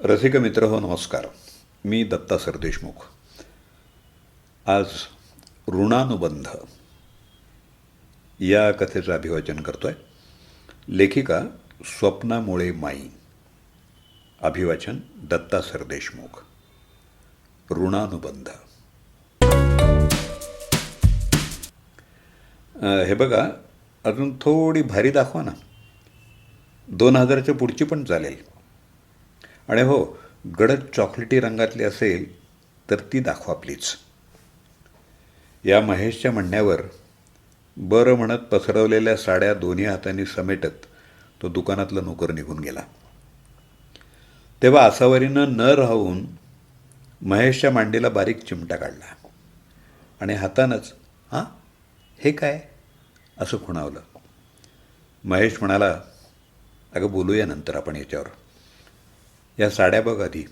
रसिक मित्र हो नमस्कार. मी दत्ता सरदेशमुख. आज ऋणानुबंध या कथेचं अभिवाचन करतोय. लेखिका स्वप्नामुळे माई. अभिवाचन दत्ता सरदेशमुख. ऋणानुबंध. हे बघा अजून थोडी भारी दाखवा ना. दोन हजाराच्या पुढची पण चालेल. आणि हो गडद चॉकलेटी रंगातली असेल तर ती दाखवा प्लीज. या महेशच्या म्हणण्यावर बरं म्हणत पसरवलेल्या साड्या दोन्ही हातांनी समेटत तो दुकानातला नोकर निघून गेला. तेव्हा आसावरीनं न राहून महेशच्या मांडीला बारीक चिमटा काढला आणि हातानंच हां हे काय? असं खुणावलं. महेश म्हणाला अगं बोलूया नंतर आपण याच्यावर. या साड्या बघ आधी.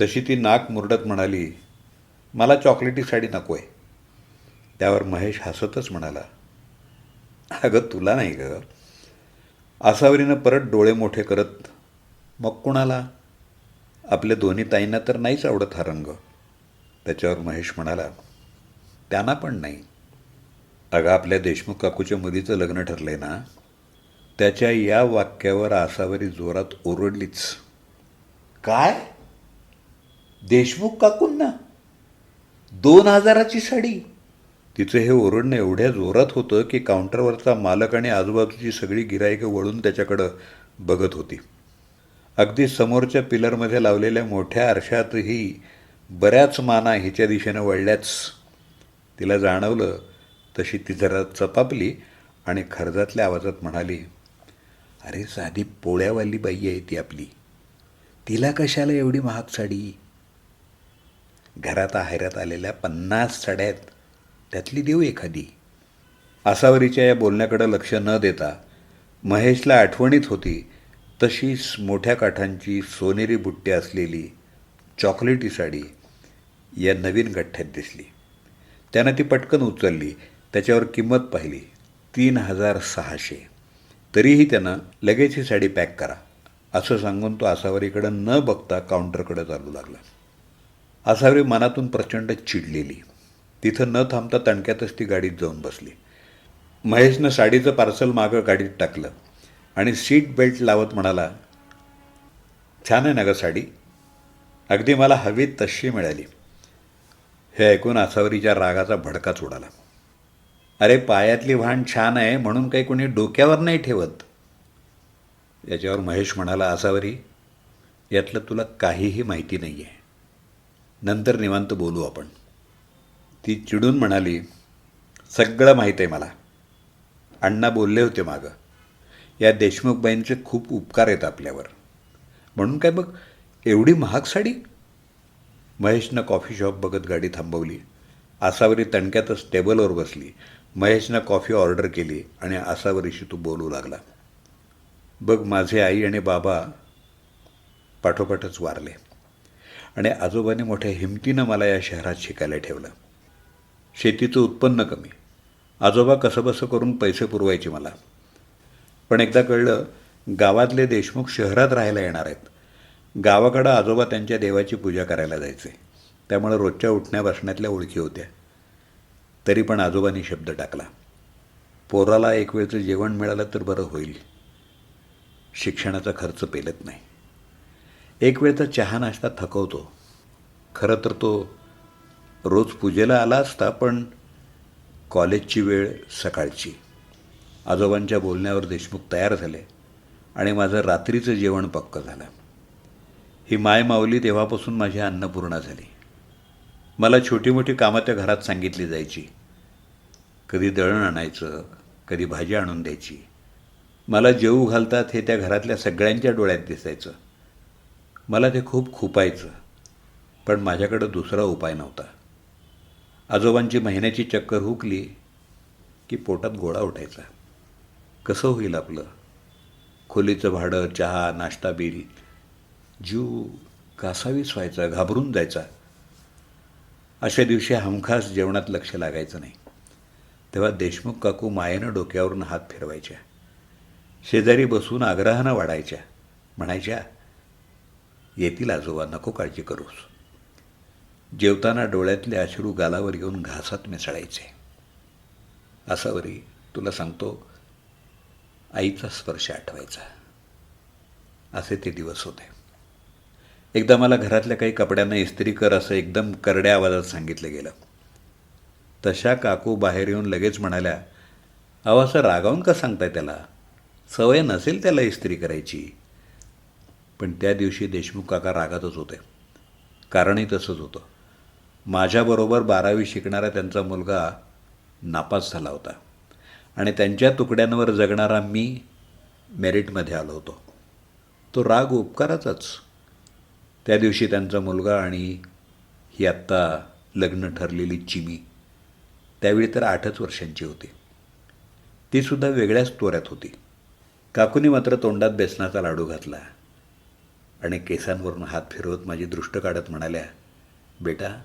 तशी ती नाक मुरडत म्हणाली मला चॉकलेटी साडी नको आहे त्यावर महेश हसतच म्हणाला अगं तुला नाही ग. आसावरीनं परत डोळे मोठे करत मग कुणाला? आपल्या दोन्ही ताईंना तर नाहीच आवडत हा रंग. त्याच्यावर महेश म्हणाला त्यांना पण नाही. अगं आपल्या देशमुख काकूच्या मुलीचं लग्न ठरलं आहे ना? त्याच्या या वाक्यावर आसावरी जोरात ओरडलीच. काय? देशमुख काकूंना? दोन हजाराची साडी? तिचं हे ओरडणं एवढ्या जोरात होतं की काउंटरवरचा मालक आणि आजूबाजूची सगळी गिराईकं वळून त्याच्याकडं बघत होती. अगदी समोरच्या पिलरमध्ये लावलेल्या मोठ्या आरशातही बऱ्याच माना हिच्या दिशेनं वळल्याच. तिला जाणवलं तशी ती जरा चपापली आणि खर्जातल्या आवाजात म्हणाली अरे साधी पोळ्यावाली बाई आहे ती आपली. तिला कशाला एवढी महाग साडी? घरात आहेरात आलेल्या पन्नास साड्या आहेत त्यातली देऊ एखादी. आसावरीच्या या बोलण्याकडं लक्ष न देता महेशला आठवणीत होती तशीच मोठ्या काठांची सोनेरी बुट्टी असलेली चॉकलेटी साडी या नवीन गठ्ठ्यात दिसली. त्यानं ती पटकन उचलली. त्याच्यावर किंमत पाहिली. तीन हजार सहाशे. तरीही त्यानं लगेच ही साडी पॅक करा. असं सांगून तो आसावरीकडं न बघता काउंटरकडे चालू लागला. आसावरी मनातून प्रचंड चिडलेली. तिथं न थांबता तणक्यातच ती गाडीत जाऊन बसली. महेशनं साडीचं पार्सल मागं गाडीत टाकलं आणि सीट बेल्ट लावत म्हणाला छान आहे ना गं साडी. अगदी मला हवी तशी मिळाली. हे ऐकून आसावरीच्या रागाचा भडकाच उडाला अरे पायातली भाण छान आहे म्हणून काही कोणी डोक्यावर नाही ठेवत. याच्यावर महेश म्हणाला असावरी यातलं तुला काहीही माहिती नाही आहे नंतर निवांत बोलू आपण. ती चिडून म्हणाली सगळं माहीत आहे मला. अण्णा बोलले होते मागं. या देशमुखबाईंचे खूप उपकार आहेत आपल्यावर. म्हणून काय बघ एवढी महाग साडी? महेशनं कॉफी शॉप बघत गाडी थांबवली. आसावरी तणक्यातच टेबलवर बसली. महेशनं कॉफी ऑर्डर केली आणि आसावरीशी तू बोलू लागला. बघ माझे आई आणि बाबा पाठोपाठच वारले. आणि आजोबांनी मोठ्या हिमतीनं मला या शहरात शिकायला ठेवलं. शेतीचं उत्पन्न कमी. आजोबा कसंबसं करून पैसे पुरवायचे मला. पण एकदा कळलं गावातले देशमुख शहरात राहायला येणार आहेत. गावाकडं आजोबा त्यांच्या देवाची पूजा करायला जायचे. त्यामुळे रोजच्या उठण्या बसण्यातल्या ओळखी होत्या. तरी पण आजोबांनी शब्द टाकला. पोराला एक वेळचं जेवण मिळालं तर बरं होईल. शिक्षणाचा खर्च पेलत नाही. एक वेळचा चहा नाश्ता थकवतो. खरं तर तो रोज पूजेला आला असता पण कॉलेजची वेळ सकाळची. आजोबांच्या बोलण्यावर देशमुख तयार झाले आणि माझं रात्रीचं जेवण पक्क झालं. ही माय माऊली तेव्हापासून माझी अन्नपूर्णा झाली. मला छोटी मोठी कामं त्या घरात सांगितली जायची. कधी दळण आणायचं कधी भाजी आणून द्यायची. मला जेऊ घालतात हे त्या घरातल्या सगळ्यांच्या डोळ्यात दिसायचं. मला ते खूप खुपायचं पण माझ्याकडं दुसरा उपाय नव्हता. आजोबांची महिन्याची चक्कर हुकली की पोटात गोळा उठायचा. कसं होईल आपलं? खोलीचं भाडं चहा नाश्ता बिल जीव कासावीस व्हायचा घाबरून जायचा. अशा दिवशी हमखास जेवणात लक्ष लागायचं नाही. तेव्हा देशमुख काकू मायेनं डोक्यावरून हात फिरवायच्या. शेजारी बसून आग्रहानं वाढायच्या. म्हणायच्या येतील आजोबा नको काळजी करूस. जेवताना डोळ्यातले अश्रू गालावर घेऊन घासात मिसळायचे. असावरी तुला सांगतो आईचा स्पर्श आठवायचा. असे ते दिवस होते. एकदा मला घरातल्या काही कपड्यांना इस्त्री कर असं एकदम करड्या आवाजात सांगितलं गेलं. तशा काकू बाहेर येऊन लगेच म्हणाल्या अहो असं रागावून का सांगताय त्याला? सवय नसेल त्याला इस्त्री करायची. पण त्या दिवशी देशमुख काका रागातच होते. कारणही तसंच होतं. माझ्याबरोबर बारावी शिकणारा त्यांचा मुलगा नापास झाला होता आणि त्यांच्या तुकड्यांवर जगणारा मी मेरिटमध्ये आलो होतो. तो राग उपकाराचाच. त्या दिवशी त्यांचा मुलगा आणि ही आत्ता लग्न ठरलेली चिमी त्यावेळी तर आठच वर्षांची होती. तीसुद्धा वेगळ्याच तोऱ्यात होती. काकूनी मात्र तोंडात बेसनाचा लाडू घातला आणि केसांवरून हात फिरवत माझी दृष्ट काढत म्हणाल्या बेटा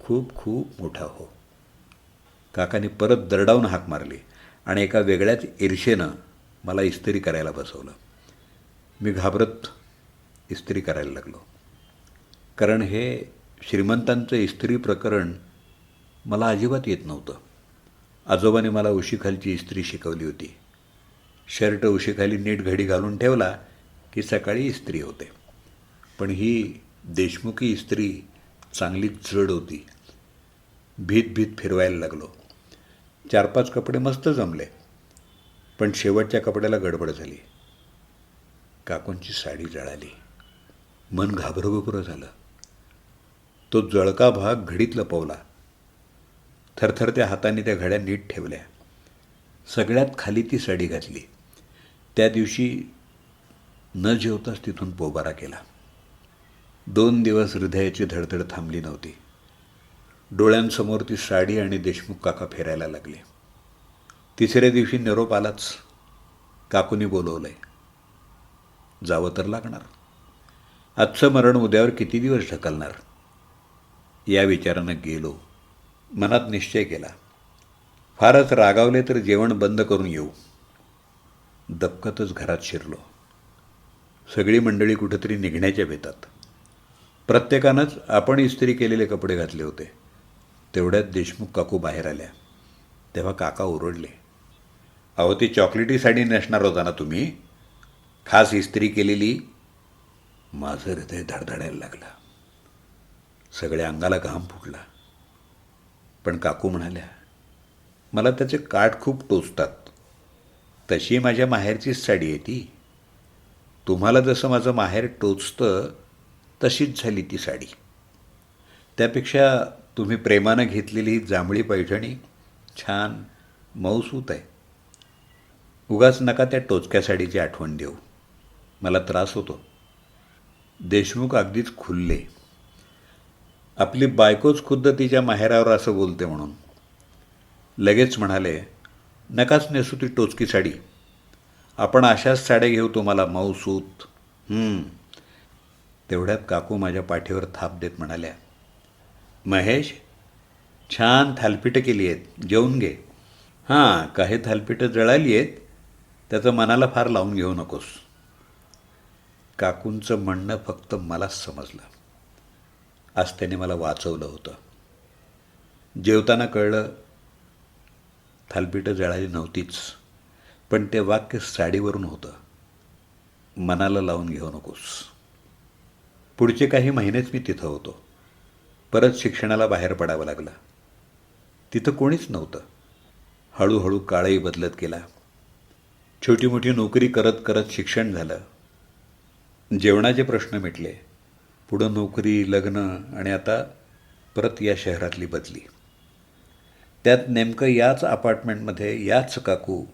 खूप खूप मोठा हो. काकाने परत दरडावून हाक मारली आणि एका वेगळ्याच ईर्षेनं मला इस्त्री करायला बसवलं. मी घाबरत इस्त्री करायला लागलो. कारण हे श्रीमंतांचं इस्त्री प्रकरण मला अजिबात येत नव्हतं. आजोबाने मला उशीखालची इस्त्री शिकवली होती. शर्ट उशीखाली नीट घडी घालून ठेवला की सकाळी इस्त्री होते. पण ही देशमुखी इस्त्री चांगली जड होती. भीत भीत फिरवायला लागलो. चार पाच कपडे मस्त जमले पण शेवटच्या कपड्याला गडबड झाली. काकूंची साडी जळाली. मन घाबरघोबरं झालं. तो जळका भाग घडीत लपवला. थरथरत्या हाताने त्या घड्या नीट ठेवल्या. सगळ्यात खाली ती साडी घातली. त्या दिवशी न जेवताच तिथून पोबारा केला. दोन दिवस हृदयाची धडधड थांबली नव्हती. डोळ्यांसमोर ती साडी आणि देशमुख काका फिरायला लागले. तिसऱ्या दिवशी निरोप आलाच. काकूनी बोलवलंय. जावं तर लागणार. आजचं मरण उद्यावर किती दिवस ढकलणार? या विचारानं गेलो. मनात निश्चय केला. फारच रागावले तर जेवण बंद करून येऊ. दबकतच घरात शिरलो. सगळी मंडळी कुठंतरी निघण्याच्या बेतात प्रत्येकानंच आपण इस्त्री केलेले कपडे घातले होते. तेवढ्यात देशमुख काकू बाहेर आल्या. तेव्हा काका ओरडले. अहो ती चॉकलेटी साडी नेसणार होता ना तुम्ही? खास इस्त्री केलेली? माझं हृदय धडधडायला लागलं. सगळ्या अंगाला घाम फुटला. पण काकू म्हणाल्या मला त्याचे काठ खूप टोचतात. तशी माझ्या माहेरचीच साडी आहे ती. तुम्हाला जसं माझं माहेर टोचतं तशीच झाली ती साडी. त्यापेक्षा तुम्ही प्रेमानं घेतलेली जांभळी पैठणी छान मऊसूत आहे. उगाच नका त्या टोचक्या साडीची आठवण देऊ. मला त्रास होतो. देशमुख अगदीच खुलले. आपली बायकोच खुद्द तिच्या माहेरावर असं बोलते म्हणून. लगेच म्हणाले नकाच नेसू ती टोचकी साडी. आपण अशाच साड्या घेऊ तुम्हाला मऊसूत. तेवढ्यात काकू माझ्या पाठीवर थाप देत म्हणाल्या महेश छान थालपिटं केली आहेत जेवून घे. हां काही थालपिठं जळाली आहेत त्याचं मनाला फार लावून घेऊ नकोस. काकूंचं म्हणणं फक्त मलाच समजलं. आज त्याने मला वाचवलं होतं. जेवताना कळलं थालपिठं जळाली नव्हतीच पण ते वाक्य साडीवरून होतं. मनाला लावून घेऊ नकोस. पुढचे काही महिनेच मी तिथं होतो. परत शिक्षणाला बाहेर पडावं लागलं. तिथं कोणीच नव्हतं. हळूहळू काळही बदलत गेला. छोटी मोठी नोकरी करत करत शिक्षण झालं. जेवणाचे प्रश्न मिटले. पुढं नोकरी लग्न आणि आता परत या शहरातली बदली. त्यात नेमकं याच अपार्टमेंटमध्ये याच काकू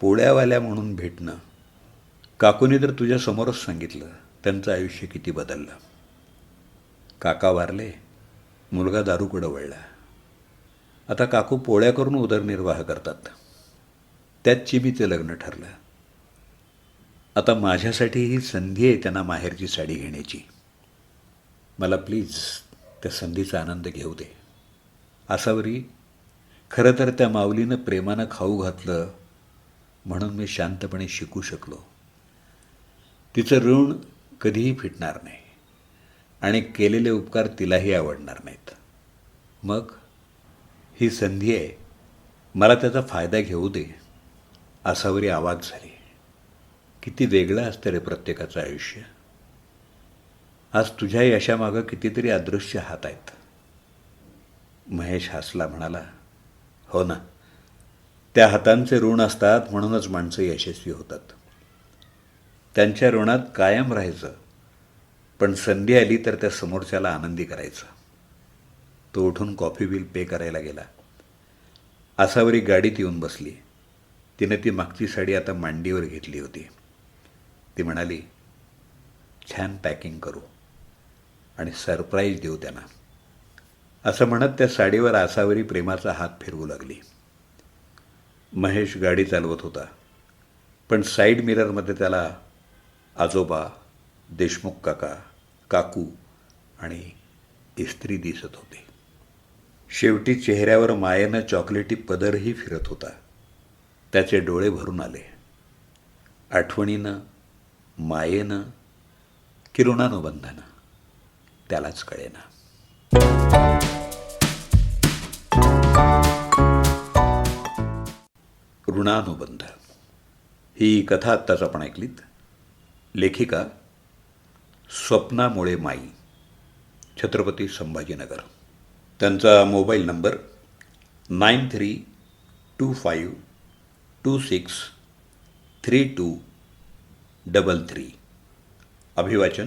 पोळ्यावाल्या म्हणून भेटणं. काकूने तर तुझ्या समोरच सांगितलं त्यांचं आयुष्य किती बदललं. काका वारले मुलगा दारूकडं वळला. आता काकू पोळ्या करून उदरनिर्वाह करतात. त्यात चिमीचं लग्न ठरलं. आता माझ्यासाठी ही संधी आहे त्यांना माहेरची साडी घेण्याची. मला प्लीज त्या संधीचा आनंद घेऊ दे. असावरी खरं तर त्या माऊलीनं प्रेमानं खाऊ घातलं म्हणून मी शांतपणे शिकू शकलो. तिचं ऋण कधीही फिटणार नाही आणि केलेले उपकार तिलाही आवडणार नाहीत. मग ही संधी आहे मला त्याचा फायदा घेऊ दे असावरी आवाज झाली. किती वेगळं असतं रे प्रत्येकाचं आयुष्य. आज तुझ्या यशामागं कितीतरी अदृश्य हात आहेत. महेश हसला म्हणाला हो ना. त्या हातांचे ऋण असतात म्हणूनच माणसं यशस्वी होतात. त्यांच्या ऋणात कायम राहायचं. पण संधी आली तर त्या समोरच्याला आनंदी करायचं. तो उठून कॉफी बिल पे करायला गेला. आसावरी गाडीत येऊन बसली. तिने ती मागची साडी आता मांडीवर घेतली होती. ती म्हणाली छान पॅकिंग करू. आणि सरप्राईज देऊ त्यांना. असं म्हणत त्या साडीवर आसावरी प्रेमाचा हात फिरवू लागली. महेश गाडी चालवत होता. पण साईड मिररमध्ये त्याला आजोबा देशमुख काका काकू आणि इस्त्री दिसत होते. शेवटी चेहऱ्यावर मायेनं चॉकलेटी पदरही फिरत होता. त्याचे डोळे भरून आले. आठवणीनं मायेनं किरुणानुबंधानं. त्यालाच कळेना. ऋणानुबंध. ही कथा आत्ताच आपण ऐकलीत. लेखिका स्वप्नामुळे माई छत्रपती संभाजीनगर. त्यांचा mobile number nine three two five two six three two double three. अभिवाचन